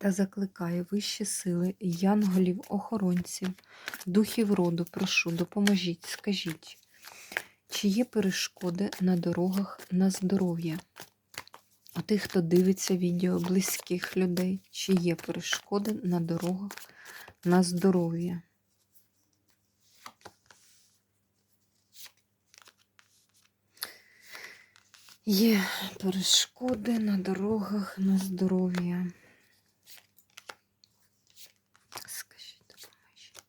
Та закликаю вищі сили, янголів, охоронців, духів роду, прошу, допоможіть, скажіть, чи є перешкоди на дорогах на здоров'я? У тих, хто дивиться відео близьких людей, чи є перешкоди на дорогах на здоров'я? Є перешкоди на дорогах на здоров'я. Скажіть, допоможіть.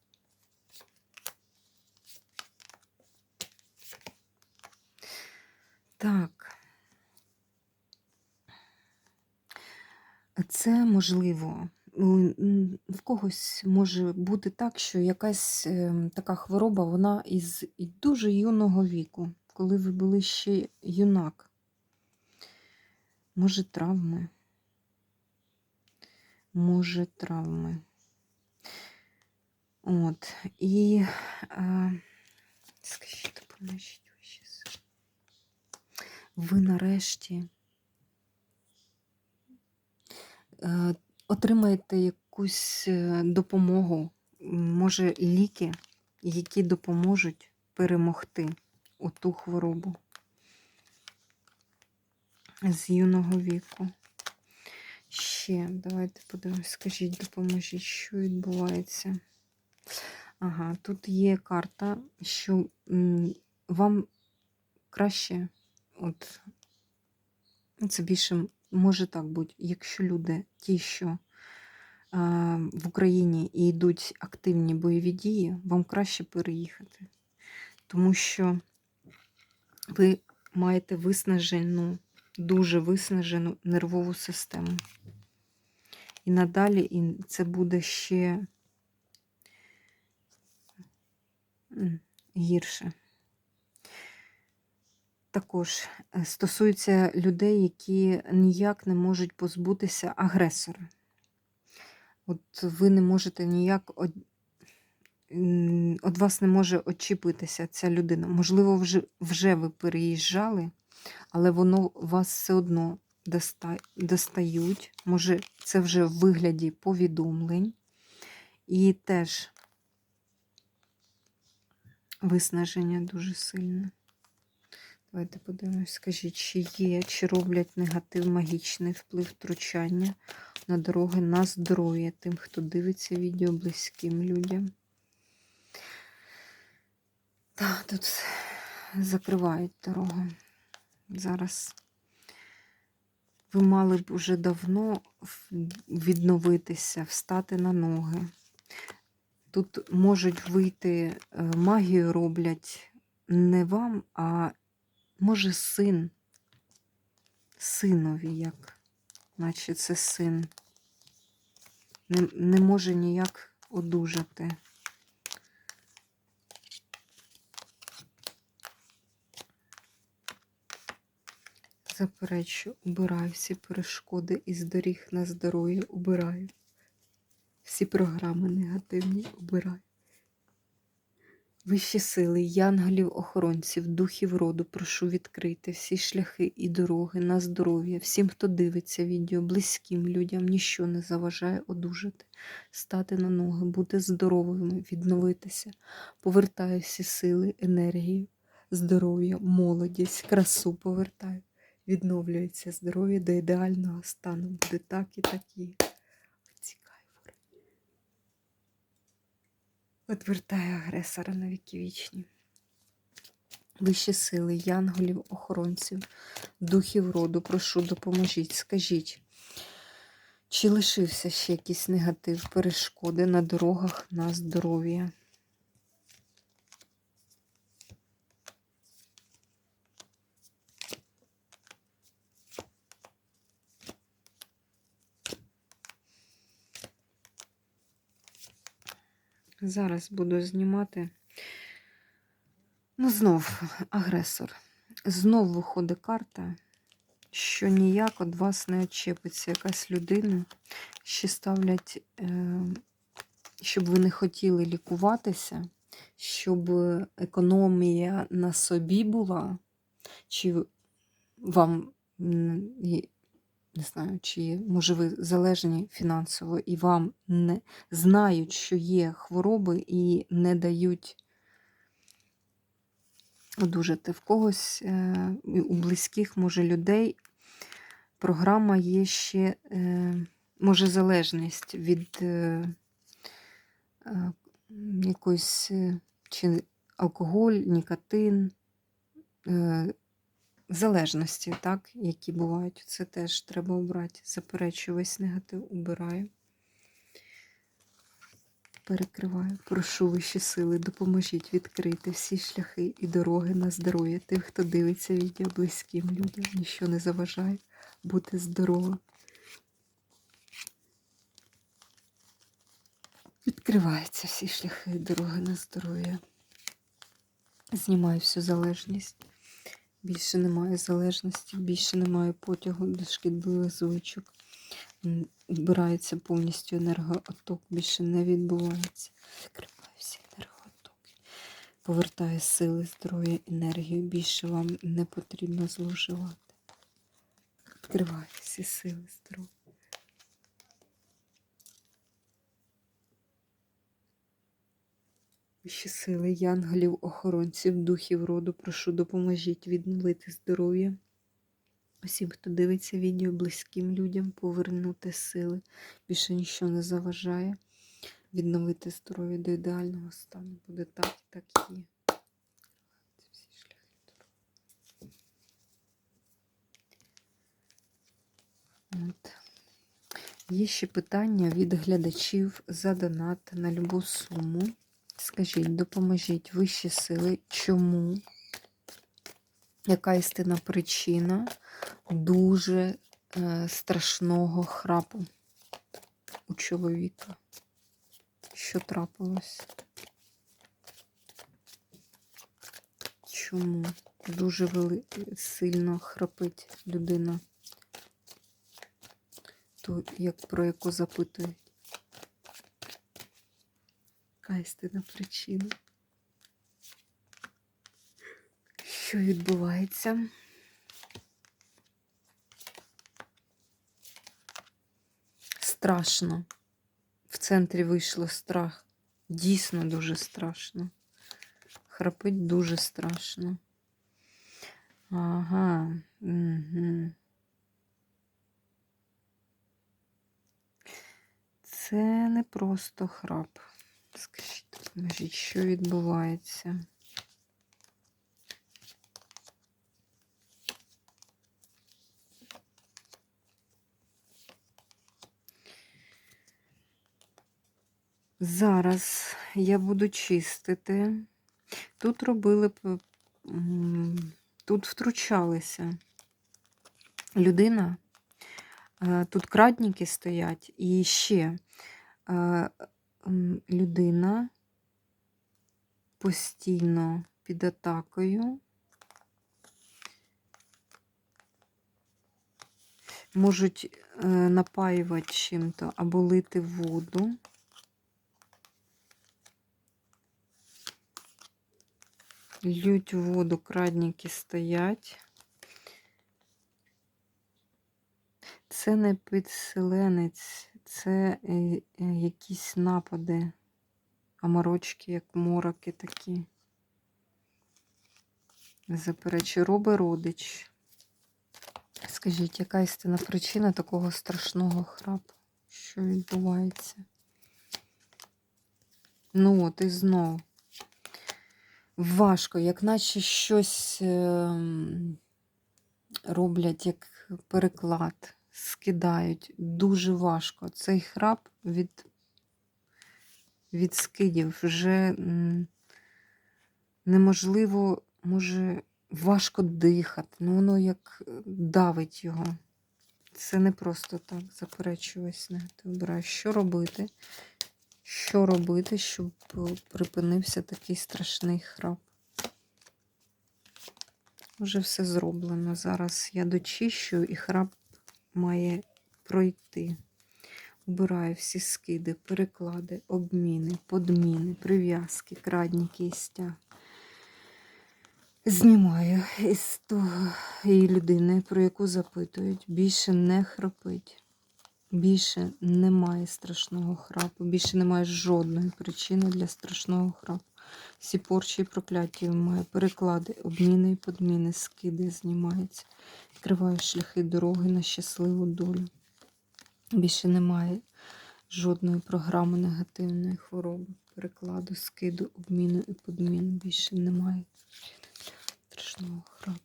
Так. Це можливо. В когось може бути так, що якась ем, така хвороба, вона із дуже юного віку, коли ви були ще юнак. Може, травми. Може, травми. От. І а, скажіть, допоможіть. Ви нарешті е, отримаєте якусь е, допомогу, може, ліки, які допоможуть перемогти оту хворобу з юного віку. Ще, давайте подивимось, скажіть, допоможіть, що відбувається. Ага, тут є карта, що вам краще, от це більше може так бути, якщо люди, ті, що в Україні і йдуть активні бойові дії, вам краще переїхати. Тому що ви маєте виснажену, дуже виснажену нервову систему. І надалі і це буде ще гірше. Також е, стосується людей, які ніяк не можуть позбутися агресора. От ви не можете ніяк од вас не може очіпитися ця людина. Можливо, вже, вже ви переїжджали, але воно вас все одно доста... достають. Може, це вже в вигляді повідомлень. І теж виснаження дуже сильне. Давайте подивимось, скажіть, чи є, чи роблять негатив магічний вплив втручання на дороги на здоров'я тим, хто дивиться відео близьким людям. Так, тут закривають дорогу. Зараз ви мали б уже давно відновитися, встати на ноги. Тут можуть вийти, е, магію роблять не вам, а може син, синові, як, наче це син, не, не може ніяк одужати. Заперечу, убираю всі перешкоди із доріг на здоров'я, убираю. Всі програми негативні убираю. Вищі сили, янголів, охоронців, духів роду, прошу відкрити всі шляхи і дороги на здоров'я, всім, хто дивиться відео, близьким людям, ніщо не заважає одужати, стати на ноги, бути здоровими, відновитися. Повертаю всі сили, енергію, здоров'я, молодість, красу повертаю. Відновлюється здоров'я до ідеального стану. Буде так і так є. Отвертає агресора на віки вічні. Вищі сили, янголів, охоронців, духів роду, прошу, допоможіть, скажіть, чи лишився ще якийсь негатив, перешкоди на дорогах на здоров'я? Зараз буду знімати. Ну, знов агресор. Знов виходить карта, що ніяк від вас не очепиться якась людина. Ще ставлять, е, щоб ви не хотіли лікуватися, щоб економія на собі була, чи вам не знаю, чи може ви залежні фінансово, і вам не знають, що є хвороби, і не дають одужати. В когось е, у близьких, може, людей програма є ще, е, може, залежність від е, якоїсь чи алкоголь, нікотин. Залежності, так, які бувають. Це теж треба обрати. Заперечую весь негатив, убираю. Перекриваю. Прошу вищі сили, допоможіть відкрити всі шляхи і дороги на здоров'я тих, хто дивиться відео близьким людям. Ніщо не заважає бути здоровим. Відкриваються всі шляхи і дороги на здоров'я. Знімаю всю залежність. Більше немає залежності, більше немає потягу до шкідливих звичок. Збирається повністю енергооток, більше не відбувається. Закриваю всі енергооттоки. Повертає сили, здоров'я, енергію. Більше вам не потрібно зловживати. Відкриваю всі сили, здоров'я. Вищі сили, янголів, охоронців, духів роду, прошу, допоможіть відновити здоров'я. Усім, хто дивиться відео, близьким людям, повернути сили. Більше нічого не заважає. Відновити здоров'я до ідеального стану. Буде так так і є. От. Є ще питання від глядачів за донат на любу суму. Скажіть, допоможіть вищі сили, чому? Яка істинна причина дуже е, страшного храпу у чоловіка? Що трапилось? Чому дуже вели... сильно храпить людина? То як про яку запитують? Яка істинна причина? Що відбувається? Страшно. В центрі вийшло страх. Дійсно дуже страшно. Храпить дуже страшно. Ага. Угу. Це не просто храп. Скажіть, допоможіть, що відбувається? Зараз я буду чистити. Тут робили, тут втручалися. Людина, е, тут крадніки стоять, і ще е, людина постійно під атакою. Можуть е, напаювати чим-то або лити воду. Лють воду, крадніки стоять. Це не підселенець, це е, е, якісь напади, аморочки, як мороки такі. Заперечу, роби родич. Скажіть, яка істинна причина такого страшного храпу? Що відбувається? Ну от і знов. Важко, як наче щось ем, роблять як переклад, скидають. Дуже важко. Цей храп від, від скидів вже неможливо, може, важко дихати. Ну, воно як давить його. Це не просто так, заперечую ось не обираю. Що робити, що робити, щоб е, припинився такий страшний храп. Вже все зроблено. Зараз я дочищу і храп має пройти. Убираю всі скиди, переклади, обміни, подміни, прив'язки, крадніки і стяг. Знімаю із тої людини, про яку запитують, більше не храпить. Більше немає страшного храпу, більше немає жодної причини для страшного храпу. Всі порчі і прокляття має, переклади, обміни і подміни, скиди знімаються. Відкриваю шляхи дороги на щасливу долю. Більше немає жодної програми негативної хвороби, перекладу, скиду, обміну і подміну. Більше немає страшного храпу.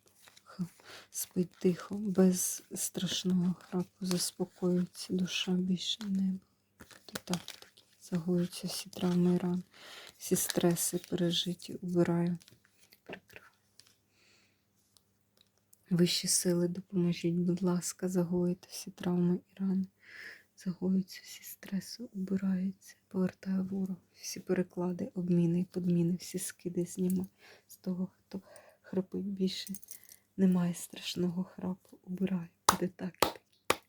Спить тихо, без страшного храпу, заспокоюється душа більше не буде. То так, такі всі травми і рани, всі стреси пережиті, убираю, прикриваю. Вищі сили допоможіть, будь ласка, загоїти всі травми і рани. Загоюються всі стреси, убираються, повертаю ворог, всі переклади, обміни і подміни, всі скиди знімаю з того, хто храпить більше. Немає страшного храпу, убираю. Буде так і так.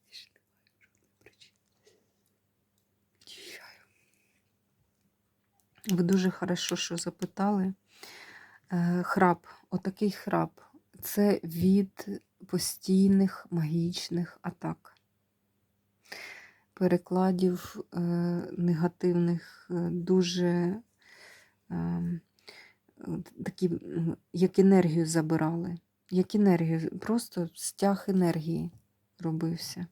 Більше немає жодної причини. Очищаю. Ви дуже хорошо, що запитали. Е, Храп, отакий храп. Це від постійних магічних атак. Перекладів е, негативних, е, дуже такі, як енергію забирали. Як енергію, просто стяг енергії робився.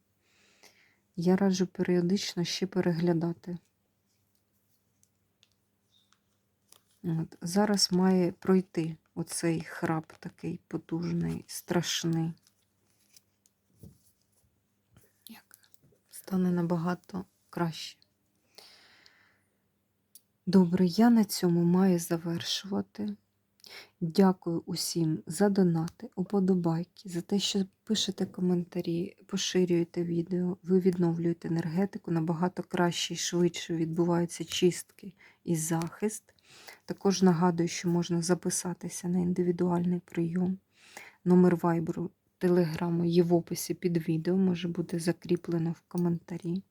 Я раджу періодично ще переглядати. От. Зараз має пройти оцей храп такий потужний, страшний. Як стане набагато краще. Добре, я на цьому маю завершувати. Дякую усім за донати, уподобайки, за те, що пишете коментарі, поширюєте відео, ви відновлюєте енергетику, набагато краще і швидше відбуваються чистки і захист. Також нагадую, що можна записатися на індивідуальний прийом. Номер вайберу, телеграму є в описі під відео, може бути закріплено в коментарі.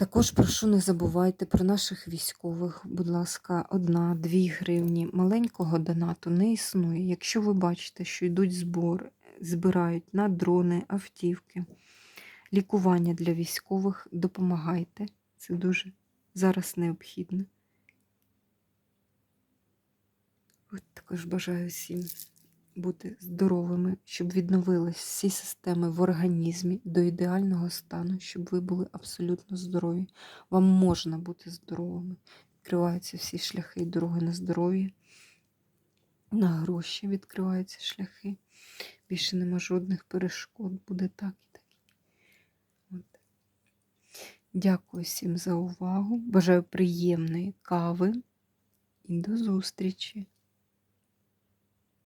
Також прошу не забувайте про наших військових, будь ласка, одна-дві гривні. Маленького донату не існує. Якщо ви бачите, що йдуть збори, збирають на дрони, автівки, лікування для військових, допомагайте. Це дуже зараз необхідно. От також бажаю всім бути здоровими, щоб відновились всі системи в організмі до ідеального стану, щоб ви були абсолютно здорові. Вам можна бути здоровими. Відкриваються всі шляхи і дороги на здоров'я, на гроші відкриваються шляхи. Більше нема жодних перешкод, буде так і так. От. Дякую всім за увагу. Бажаю приємної кави і до зустрічі!